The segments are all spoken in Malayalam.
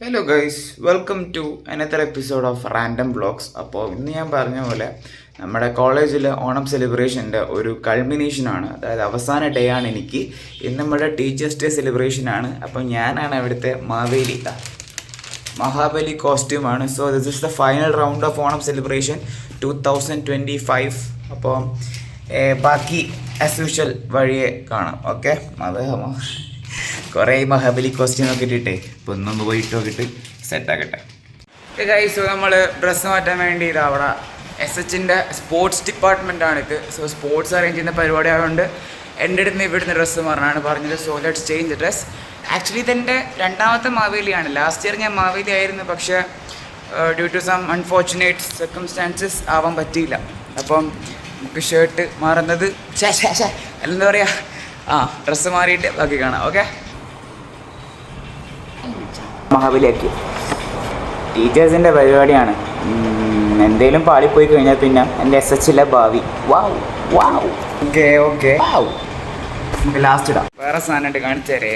Hello guys welcome to another episode of random blogs അപ്പോൾ ഇന്ന് ഞാൻ പറഞ്ഞ പോലെ നമ്മുടെ കോളേജിലെ ഓണം സെലിബ്രേഷന്റെ ഒരു കൾമിനേഷനാണ് അതായത് അവസാന ഡേ ആണ് എനിക്ക്. ഇന്ന് നമ്മുടെ ടീച്ചേഴ്സ് ഡേ സെലിബ്രേഷൻ ആണ്. അപ്പോൾ ഞാനാണ് അവിടുത്തെ Maveli Mahabali കോസ്റ്റ്യൂമാണ് so this is the final round of Onam celebration two thousand twenty five അപ്പോൾ ബാക്കി ആസ് വഴിയെ കാണാം. ഓക്കെ അത് കുറേ മഹാബലി കോസ്റ്റ്യൂം ഒക്കെ ഇട്ടിട്ടേ. ഇപ്പോൾ ഒന്നൊന്ന് പോയി ഇട്ട് നോക്കിയിട്ട് സെറ്റാക്കട്ടെ ഗൈസ് നമ്മൾ ഡ്രസ്സ് മാറ്റാൻ വേണ്ടി ഇത് അവിടെ എസ് എച്ചിന്റെ സ്പോർട്സ് ഡിപ്പാർട്ട്മെന്റ് ഇത്. സോ സ്പോർട്സ് അറേഞ്ച് ചെയ്യുന്ന പരിപാടി ആയതുകൊണ്ട് എന്റെ അടുത്ത് നിന്ന് ഇവിടുന്ന് ഡ്രസ്സ് മാറാനാണ് പറഞ്ഞത്. So let's change dress actually ഇതെന്റെ രണ്ടാമത്തെ മാവേലിയാണ്. ലാസ്റ്റ് ഇയർ ഞാൻ മാവേലി ആയിരുന്നു പക്ഷേ due to some unfortunate circumstances ആവാൻ പറ്റിയില്ല. അപ്പം നമുക്ക് ഷർട്ട് മാറുന്നത് അല്ലെന്താ പറയുക ആ ഡ്രസ്സ് മാറിയിട്ട് ബാക്കി കാണാം. ഓക്കെ മഹാബലിയാക്കി. ടീച്ചേഴ്സിന്റെ പരിപാടിയാണ്. എന്തേലും പാളിപ്പോയി കഴിഞ്ഞാൽ പിന്നെ എന്റെ എസ് എച്ചിലെ ഭാവി. വാവ് വാവ് ഓക്കെ ഓക്കെ വാവ് നമുക്ക് ലാസ്റ്റ് ഇടാം. വേറെ സാധനം കാണിച്ചേരേ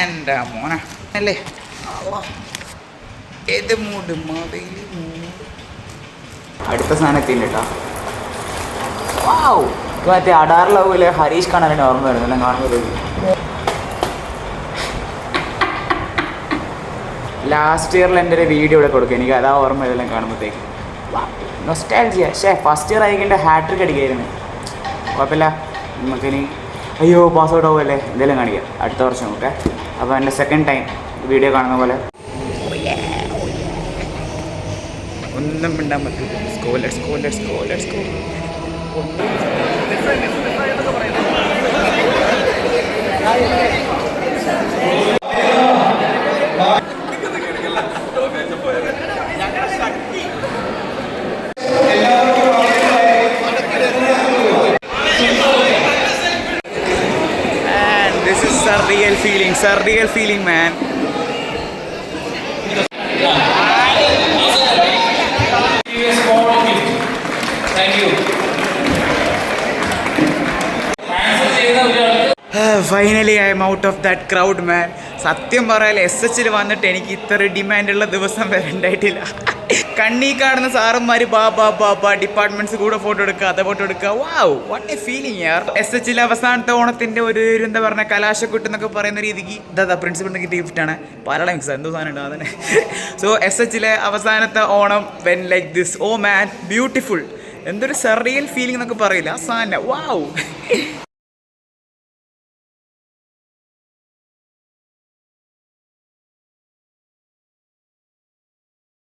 എന്റെ മോന. അല്ലേ. ഏത് മാവേലി അടുത്ത സാധനത്തിന്റെ കേട്ടോ വാവ് മറ്റേ അടാർ ലവിലെ ഹരീഷ് കാണാൻ ഓർമ്മ വരുന്നു ഞാൻ കാണുന്നത്. ലാസ്റ്റ് ഇയറിൽ എന്റെ ഒരു വീഡിയോ ഇവിടെ കൊടുക്കും. എനിക്ക് അതാ ഓർമ്മ ഇതെല്ലാം കാണുമ്പോഴത്തേക്ക്. നൊസ്റ്റാൾജിയ ഷേ ഫസ്റ്റ് ഇയർ ആയിക്കേണ്ട ഹാട്രിക് അടിക്കായിരുന്നു. കുഴപ്പമില്ല. നമുക്കിനി അയ്യോ പാസ് ഔട്ട് ആവുമല്ലേ? എന്തെങ്കിലും കാണിക്കാം. അടുത്ത വർഷം ഓക്കെ അപ്പോൾ എന്റെ സെക്കൻഡ് ടൈം വീഡിയോ കാണുന്ന പോലെ. ഒന്നും മിണ്ടാൻ പറ്റില്ല. Let's go let's go let's go this is surreal feeling, surreal feeling, man. Finally I'm out of that crowd man സത്യം പറയാൻ എസ് എച്ചിൽ വന്നിട്ട് എനിക്ക് ഇത്ര ഡിമാൻഡുള്ള ദിവസം വരെ ഉണ്ടായിട്ടില്ല. കണ്ണീ കാണുന്ന സാറന്മാർ ബാ ബാ ബാ ബാ ഡിപ്പാർട്ട്മെന്റ്സ് കൂടെ ഫോട്ടോ എടുക്കുക അത് ഫോട്ടോ എടുക്കുക. വാവ് വാട്ട് എ ഫീലിംഗ് യാർ എസ് എച്ചിൽ അവസാനത്തെ ഓണത്തിന്റെ ഒരു എന്താ പറയുക കലാശക്കുട്ട് എന്നൊക്കെ പറയുന്ന രീതിക്ക് ഇതാ പ്രിൻസിപ്പളിന്റെ ഗിഫ്റ്റ് ആണ്. പലട മിക്സ് എന്തോ സാധനം ഉണ്ട് അതന്നെ. സോ എസ് എച്ചിലെ അവസാനത്തെ Onam when like this oh man beautiful എന്തൊരു സെറിയൽ ഫീലിംഗ് എന്നൊക്കെ പറയില്ല. സാധനം വാവ്